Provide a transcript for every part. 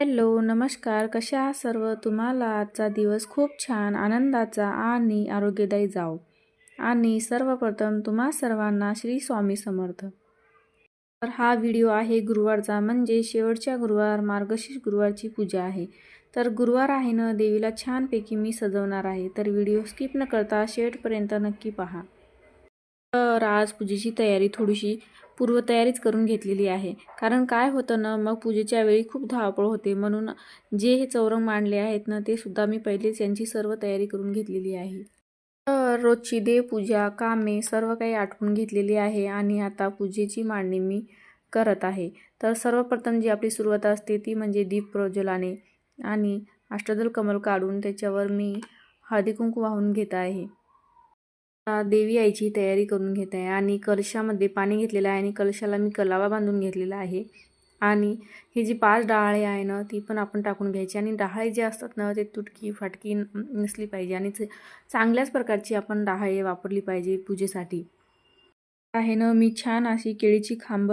Hello नमस्कार. कशा आहात सर्व? तुम्हाला आजचा दिवस खूप छान आनंदाचा आणि आरोग्यदायी जाओ आणि सर्वप्रथम तुम्हा सर्वांना श्री स्वामी समर्थ. तर हा व्हिडिओ आहे गुरुवारचा म्हणजे शेवटच्या गुरुवार मार्गशीर्ष गुरुवारची पूजा आहे. तर गुरुवार आहे ना देवीला छानपैकी मी सजवणार आहे. तर व्हिडिओ स्किप न करता शेवटपर्यंत नक्की पहा. तर आज पूजेची तयारी थोडीशी पूर्वतयारीच करून घेतलेली आहे. कारण काय होतं ना मग पूजेच्या वेळी खूप धावपळ होते. म्हणून जे हे चौरंग मांडले आहेत ना ते सुद्धा मी पहिलेच यांची सर्व तयारी करून घेतलेली आहे. तर रोजची देवपूजा कामे सर्व काही आठवून घेतलेली आहे आणि आता पूजेची मांडणी मी करत आहे. तर सर्वप्रथम जी आपली सुरुवात असते ती म्हणजे दीप प्रज्वलाने आणि अष्टदल कमल काढून त्याच्यावर मी हळदी कुंकू वाहून घेत आहे. देवी आईची तयारी करून घेत आहे आणि कलशामध्ये पाणी घेतलेलं आहे आणि कलशाला मी कलावा बांधून घेतलेला आहे. आणि ही जी पाच डहाळे आहे ना ती पण आपण टाकून घ्यायची आणि डहाळे जे असतात ना ते तुटकी फाटकी नसली पाहिजे आणि चांगल्याच प्रकारची आपण डहाळे वापरली पाहिजे पूजेसाठी. आहे ना मी छान अशी केळीची खांब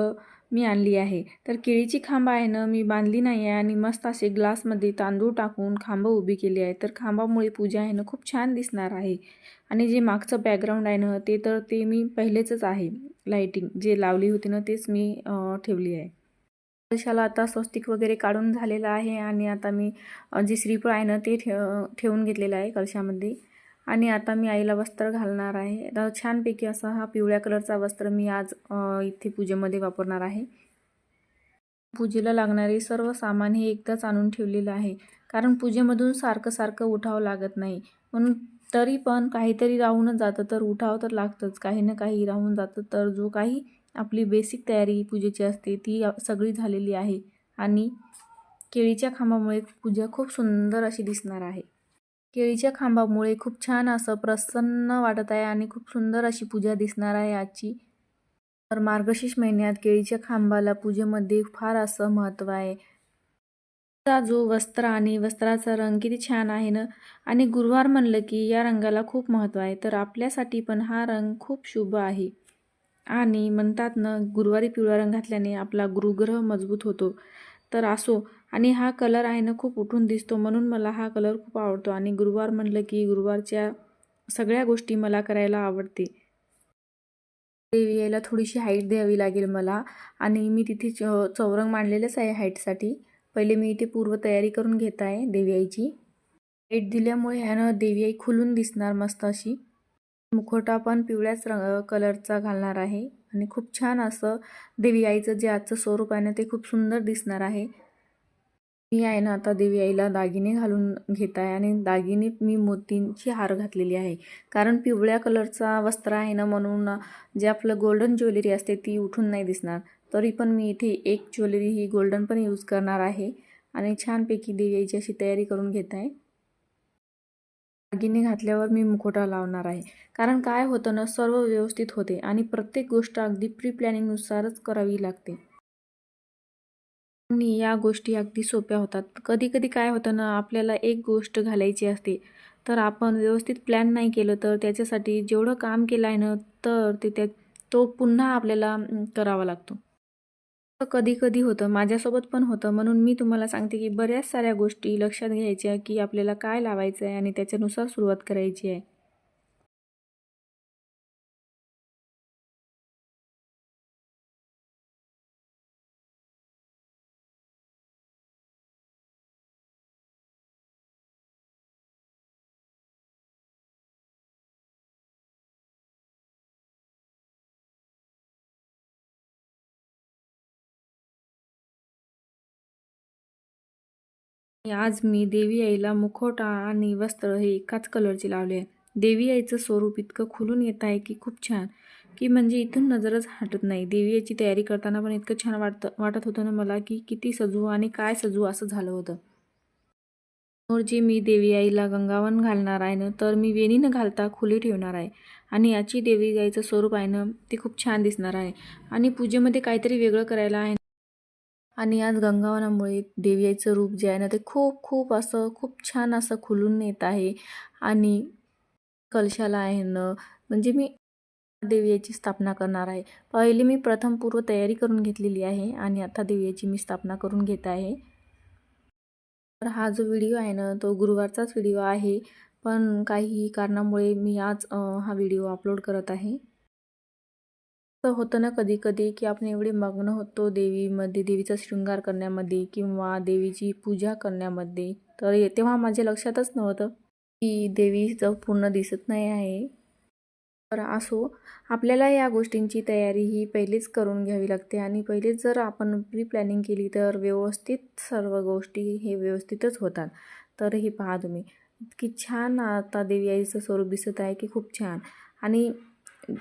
मी आणली आहे. तर केळीची खांब आहे ना मी बांधली नाही आहे आणि मस्त असे ग्लासमध्ये तांदूळ टाकून खांब उभी केली आहे. तर खांबामुळे पूजा आहे ना खूप छान दिसणार आहे. आणि जे मागचं बॅकग्राऊंड आहे ना ते तर ते मी पहिलेचंच आहे. लाईटिंग जे लावली होती ना तेच मी ठेवली आहे. कलशाला आता स्वस्तिक वगैरे काढून झालेलं आहे आणि आता मी जे श्रीफळ आहे ना ते ठेव ठेवून घेतलेलं आहे कलशामध्ये. आणि आता मी आईला वस्त्र घालणार आहे. तर छानपैकी असा हा पिवळ्या कलरचा वस्त्र मी आज इथे पूजेमध्ये वापरणार आहे. पूजेला लागणारे सर्व सामान हे एकदाच आणून ठेवलेलं आहे. कारण पूजेमधून सारखं सारखं उठावं लागत नाही. म्हणून तरी पण काहीतरी राहूनच जातं. तर उठावं तर लागतंच. काही ना काही राहून जातं. तर जो काही आपली बेसिक तयारी पूजेची असते ती सगळी झालेली आहे. आणि केळीच्या खांबामुळे पूजा खूप सुंदर अशी दिसणार आहे. केळीच्या खांबामुळे खूप छान असं प्रसन्न वाटत आहे आणि खूप सुंदर अशी पूजा दिसणार आहे आजची तर मार्गशीर्ष महिन्यात केळीच्या खांबाला पूजेमध्ये फार असं महत्त्व आहे. चा जो वस्त्र आणि वस्त्राचा रंग किती छान आहे ना. आणि गुरुवार म्हणलं की या रंगाला खूप महत्त्व आहे. तर आपल्यासाठी पण हा रंग खूप शुभ आहे. आणि म्हणतात ना गुरुवारी पिवळा रंग घातल्याने आपला गुरुग्रह मजबूत होतो. तर असो आणि हा कलर आहे ना खूप उठून दिसतो म्हणून मला हा कलर खूप आवडतो. आणि गुरुवार म्हणलं की गुरुवारच्या सगळ्या गोष्टी मला करायला आवडते देवी यायला थोडीशी हाईट द्यावी लागेल मला. आणि मी तिथे चौरंग मांडलेलंच आहे हाईटसाठी पहिले मी इथे पूर्वतयारी करून घेत आहे देवी आईची हाईट दिल्यामुळे ह्यानं देवी आई खुलून दिसणार मस्त अशी. मुखोटा पण पिवळ्याच रंग कलरचा घालणार आहे. आणि खूप छान असं देवी आईचं जे आजचं स्वरूप आहे ना ते खूप सुंदर दिसणार आहे. मी आहे ना आता देवी आईला दागिने घालून घेत आहे आणि दागिने मी मोतींची हार घातलेली आहे. कारण पिवळ्या कलरचा वस्त्र आहे ना म्हणून जे आपलं गोल्डन ज्वेलरी असते ती उठून नाही दिसणार. तरी पण मी इथे एक ज्वेलरी ही गोल्डन पण यूज करणार आहे आणि छानपैकी देवी आईची अशी तयारी करून घेत आहे दागिने घातल्यावर मी मुखोटा लावणार आहे. कारण काय होतं ना सर्व व्यवस्थित होते आणि प्रत्येक गोष्ट अगदी प्री प्लॅनिंगनुसारच करावी लागते. या गोष्टी अगदी सोप्या होतात. कधी कधी काय होतं ना आपल्याला एक गोष्ट घालायची असते तर आपण व्यवस्थित प्लॅन नाही केलं तर त्याच्यासाठी जेवढं काम केलं आहे ना तर ते त्या तो पुन्हा आपल्याला करावा लागतो. कधी कधी होतं माझ्यासोबत पण होतं. म्हणून मी तुम्हाला सांगते की बऱ्याच साऱ्या गोष्टी लक्षात घ्यायच्या की आपल्याला काय लावायचं आहे आणि त्याच्यानुसार सुरुवात करायची आहे. आज मी देवी आईला मुखवटा आणि वस्त्र हे एकाच कलरचे लावले आहे. देवी आईचं स्वरूप इतकं खुलून येत आहे की खूप छान. की म्हणजे इथून नजरच हटत नाही. देवी आईची तयारी करताना पण इतकं छान वाटतं वाटत होतं ना मला की किती सजू आणि काय सजू असं झालं होतं. समोर जे मी देवी आईला गंगावन घालणार आहे ना तर मी वेणी न घालता खुली ठेवणार आहे. आणि याची देवी आईचं स्वरूप आहे ना ते खूप छान दिसणार आहे. आणि पूजेमध्ये काहीतरी वेगळं करायला आहे. आणि आज गंगावनामुळे देवीचं रूप जे आहे ना ते खूप खूप असं खूप छान असं खुलून येत आहे. आणि कलशाला आहे ना म्हणजे मी देवीची स्थापना करणार आहे. पहिले मी प्रथम पूर्व तयारी करून घेतलेली आहे आणि आता देवीची मी स्थापना करून घेत आहे. तर हा जो व्हिडिओ आहे ना तो गुरुवारचाच व्हिडिओ आहे. पण काही कारणामुळे मी आज हा व्हिडिओ अपलोड करत आहे. तर होतं ना कधी कधी की आपण एवढे मग्न होतो देवीमध्ये देवीचा शृंगार करण्यामध्ये किंवा देवीची पूजा करण्यामध्ये. तर तेव्हा माझ्या लक्षातच नव्हतं की देवीचं पूर्ण दिसत नाही आहे. तर असो आपल्याला या गोष्टींची तयारी ही पहिलेच करून घ्यावी लागते आणि पहिलेच जर आपण प्री प्लॅनिंग केली तर व्यवस्थित सर्व गोष्टी हे व्यवस्थितच होतात. तर हे पहा तुम्ही इतकी छान आता देवी आईचं स्वरूप दिसत आहे की खूप छान. आणि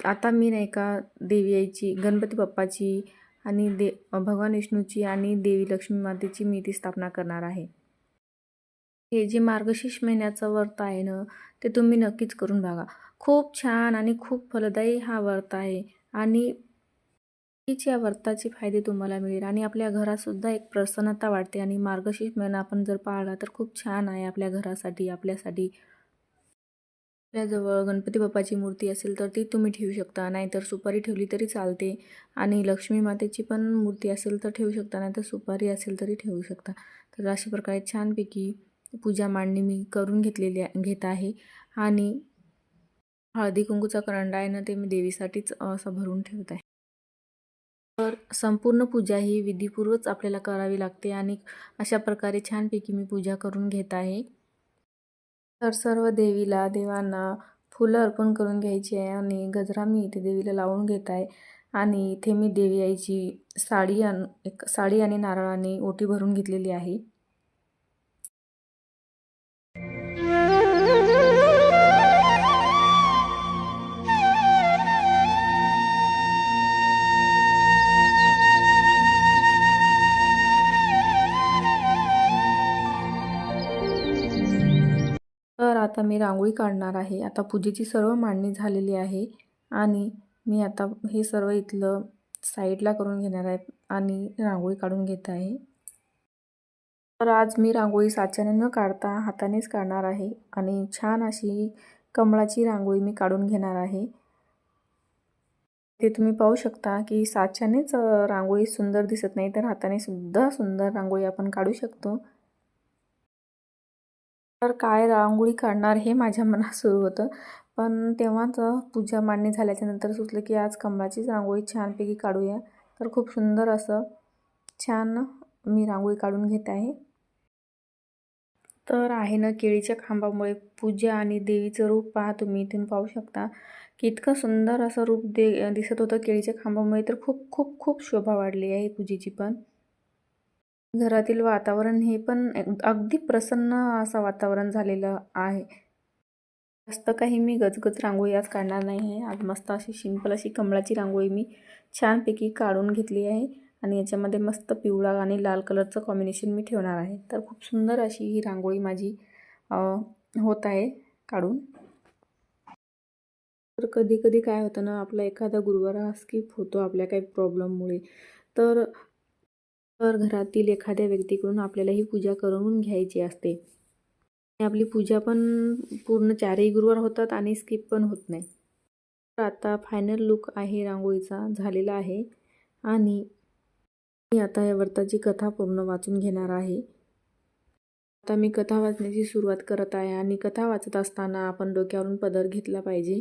आता मी नाही का देवी आईची गणपती बाप्पाची आणि दे भगवान विष्णूची आणि देवी लक्ष्मी मातेची मी ती स्थापना करणार आहे. हे जे मार्गशीर्ष महिन्याचं व्रत आहे ना ते तुम्ही नक्कीच करून बघा. खूप छान आणि खूप फलदायी हा व्रत आहे आणि हीच या व्रताचे फायदे तुम्हाला मिळेल आणि आपल्या घरातसुद्धा एक प्रसन्नता वाटते आणि मार्गशीर्ष महिना आपण जर पाळला तर खूप छान आहे आपल्या घरासाठी आपल्यासाठी. आपल्याजवळ गणपती बाप्पाची मूर्ती असेल तर ती तुम्ही ठेवू शकता. नाहीतर सुपारी ठेवली तरी चालते. आणि लक्ष्मी मातेची पण मूर्ती असेल तर ठेवू शकता नाहीतर सुपारी असेल तरी ठेवू शकता. तर अशा प्रकारे छानपैकी पूजा मांडणी मी करून घेतलेली घेत आहे. आणि हळदी कुंकूचा करंडा आहे ना ते मी देवीसाठीच असं भरून ठेवत आहे. तर संपूर्ण पूजा ही विधीपूर्वच आपल्याला करावी लागते आणि अशा प्रकारे छानपैकी मी पूजा करून घेत आहे. तर सर्व देवीला देवांना फुलं अर्पण करून घ्यायची आहे आणि गजरा मी इथे देवीला लावून घेत आहे. आणि इथे मी देवी आईची साडी आण एक साडी आणि नारळाने ओटी भरून घेतलेली आहे. तर आता मी रांगोळी काढणार आहे. आता पूजेची सर्व मांडणी झालेली आहे आणि मी आता हे सर्व इथलं साईडला करून घेणार आहे आणि रांगोळी काढून घेत आहे. तर आज मी रांगोळी साच्याने न काढता हातानेच काढणार आहे आणि छान अशी कमळाची रांगोळी मी काढून घेणार आहे. ते तुम्ही पाहू शकता की साच्यानेच रांगोळी सुंदर दिसत नाही तर हाताने सुद्धा सुंदर रांगोळी आपण काढू शकतो. तर काय रांगोळी काढणार हे माझ्या मनात सुरू होतं. पण तेव्हाच पूजा मांडणी झाल्याच्यानंतर सुचलं की आज कमळाचीच रांगोळी छानपैकी काढूया. तर खूप सुंदर असं छान मी रांगोळी काढून घेत आहे. तर आहे ना केळीच्या खांबामुळे पूजा आणि देवीचं रूप पहा तुम्ही इथून पाहू शकता. की इतकं सुंदर असं रूप दे दिसत होतं केळीच्या खांबामुळे तर खूप खूप खूप शोभा वाढली आहे पूजेची पण. घरातील वातावरण हे पण अगदी प्रसन्न असं वातावरण झालेलं आहे. जास्त काही मी गजगज रांगोळी आज काढणार नाही आहे. आज मस्त अशी सिंपल अशी कमळाची रांगोळी मी छानपैकी काढून घेतली आहे आणि याच्यामध्ये मस्त पिवळा आणि लाल कलरचं कॉम्बिनेशन मी ठेवणार आहे. तर खूप सुंदर अशी ही रांगोळी माझी होत आहे काढून. तर कधी कधी काय होतं ना आपला एखादा गुरुवार हा स्किप होतो आपल्या काही प्रॉब्लेममुळे तर तर घरातील एखाद्या व्यक्तीकडून आपल्याला ही पूजा करून घ्यायची असते. आपली पूजा पण पूर्ण चारही गुरुवार होतात आणि स्किप पण होत नाही. तर आता फायनल लुक आहे रांगोळीचा झालेला आहे. आणि मी आता या व्रताची कथा पूर्ण वाचून घेणार आहे. आता मी कथा वाचण्याची सुरुवात करत आहे आणि कथा वाचत असताना आपण डोक्यावरून पदर घेतला पाहिजे.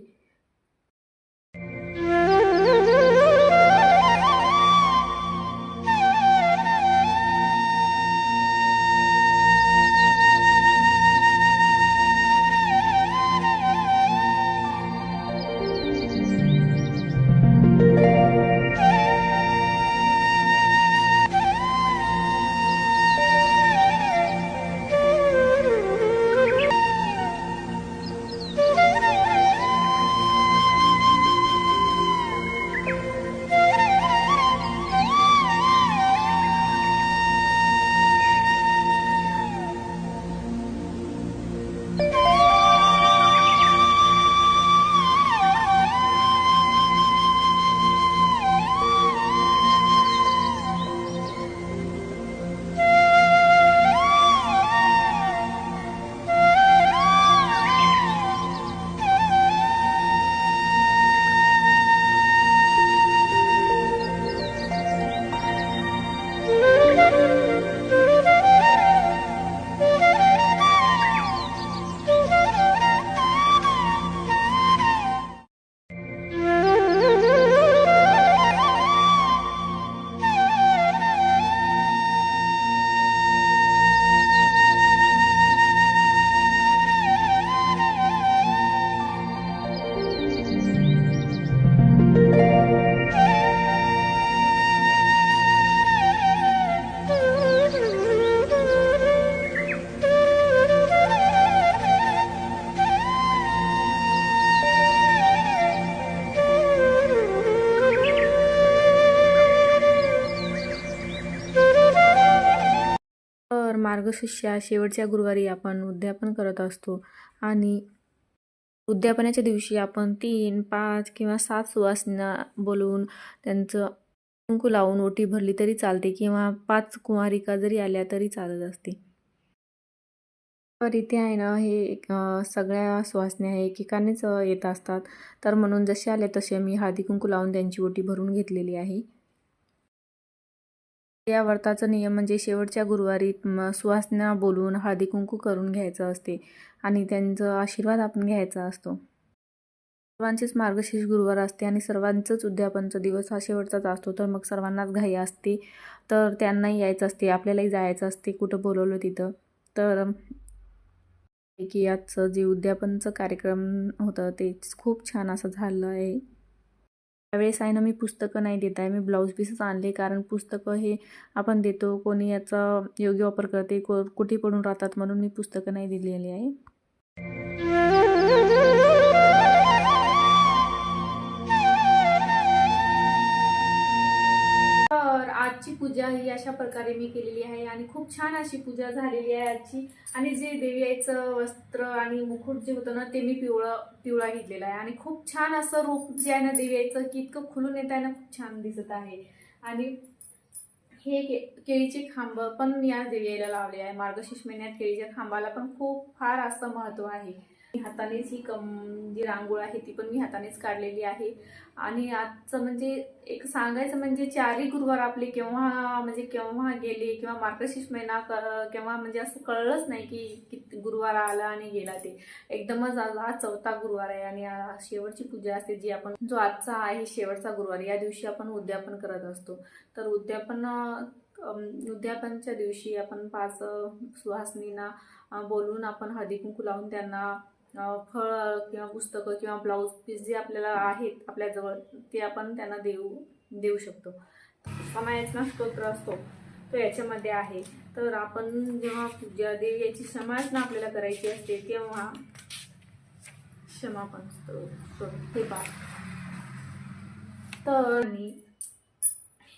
मार्गशीर्षा शेवटच्या गुरुवारी आपण उद्यापन करत असतो. आणि उद्यापनाच्या दिवशी आपण तीन पाच किंवा सात सुवासना बोलवून त्यांचं कुंकू लावून ओटी भरली तरी चालते किंवा पाच कुमारिका जरी आल्या तरी चालत असते. तर इथे आहे ना हे सगळ्या सुवासण्या आहे एकेकानेच येत असतात. तर म्हणून जसे आले तसे मी हळदी कुंकू लावून त्यांची ओटी भरून घेतलेली आहे. या व्रताचा नियम म्हणजे शेवटच्या गुरुवारी सुवासना बोलून बोलवून करून घ्यायचं असते आणि त्यांचा आशीर्वाद आपण घ्यायचा असतो. सर्वांचेच मार्गशीर्ष गुरुवार असते आणि सर्वांचंच उद्यापनचा दिवस हा शेवटचाच असतो. तर मग सर्वांनाच घाई असते तर त्यांनाही यायचं असते आपल्यालाही जायचं असते कुठं बोलवलं तिथं. तर की आजचं जे उद्यापनचं कार्यक्रम होतं ते खूप छान असं झालं आहे. त्यावेळेस आहे ना मी पुस्तकं नाही देत आहे. मी ब्लाऊज पीसच आणले कारण पुस्तकं हे आपण देतो कोणी याचा योग्य वापर करते को कुठे पडून राहतात म्हणून मी पुस्तकं नाही दिलेली आहे. आजची पूजा ही अशा प्रकारे मी केलेली आहे आणि खूप छान अशी पूजा झालेली आहे आजची. आणि जे देवीचं वस्त्र आणि मुकुट जे होतं ना ते मी पिवळं पिवळा घेतलेला आहे. आणि खूप छान असं रूप जे आहे ना देवीचं की इतकं खुलून येत आहे ना खूप छान दिसत आहे. आणि हे के केळीचे खांब पण या देवीला लावले आहे. मार्गशीर्ष महिन्यात केळीच्या खांबाला पण खूप फार असं महत्त्व आहे. मी हातानेच ही कम जी रांगोळ आहे ती पण मी हातानेच काढलेली आहे. आणि आजचं म्हणजे एक सांगायचं म्हणजे चारही गुरुवार आपले केव्हा म्हणजे केव्हा गेले किंवा मार्गशीर्ष महिना केव्हा म्हणजे असं कळलंच नाही की किती गुरुवार आला आणि गेला ते. एकदमच आज हा चौथा गुरुवार आहे आणि शेवटची पूजा असते जी आपण जो आजचा आहे शेवटचा गुरुवार. या दिवशी आपण उद्यापन करत असतो. तर उद्यापन उद्यापनच्या दिवशी आपण पाच सुहासनीना सुहासनींना आपण हळदी कुंकू लावून त्यांना फळ किंवा पुस्तकं किंवा ब्लाऊज पीस जे आपल्याला आहेत आपल्याजवळ ते आपण त्यांना देऊ देऊ शकतो. समायाचा स्तोत्र असतो तो याच्यामध्ये आहे. तर आपण जेव्हा पूजा देवी याची समाजना आपल्याला करायची असते तेव्हा क्षमापण स्तोत्र हे पा तर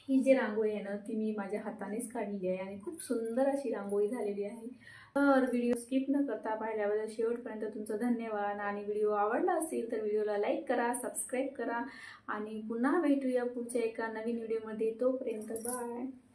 ही जी रांगोळी आहे ना ती मी माझ्या हातानेच काढलेली आहे आणि खूप सुंदर अशी रांगोळी झालेली आहे. तर व्हिडिओ स्किप न करता पाहिल्याबद्दल शेवटपर्यंत तुमचं धन्यवाद. आणि व्हिडिओ आवडला असेल तर व्हिडिओला लाईक करा सबस्क्राईब करा. आणि पुन्हा भेटूया पुढच्या एका नवीन व्हिडिओमध्ये तोपर्यंत बाय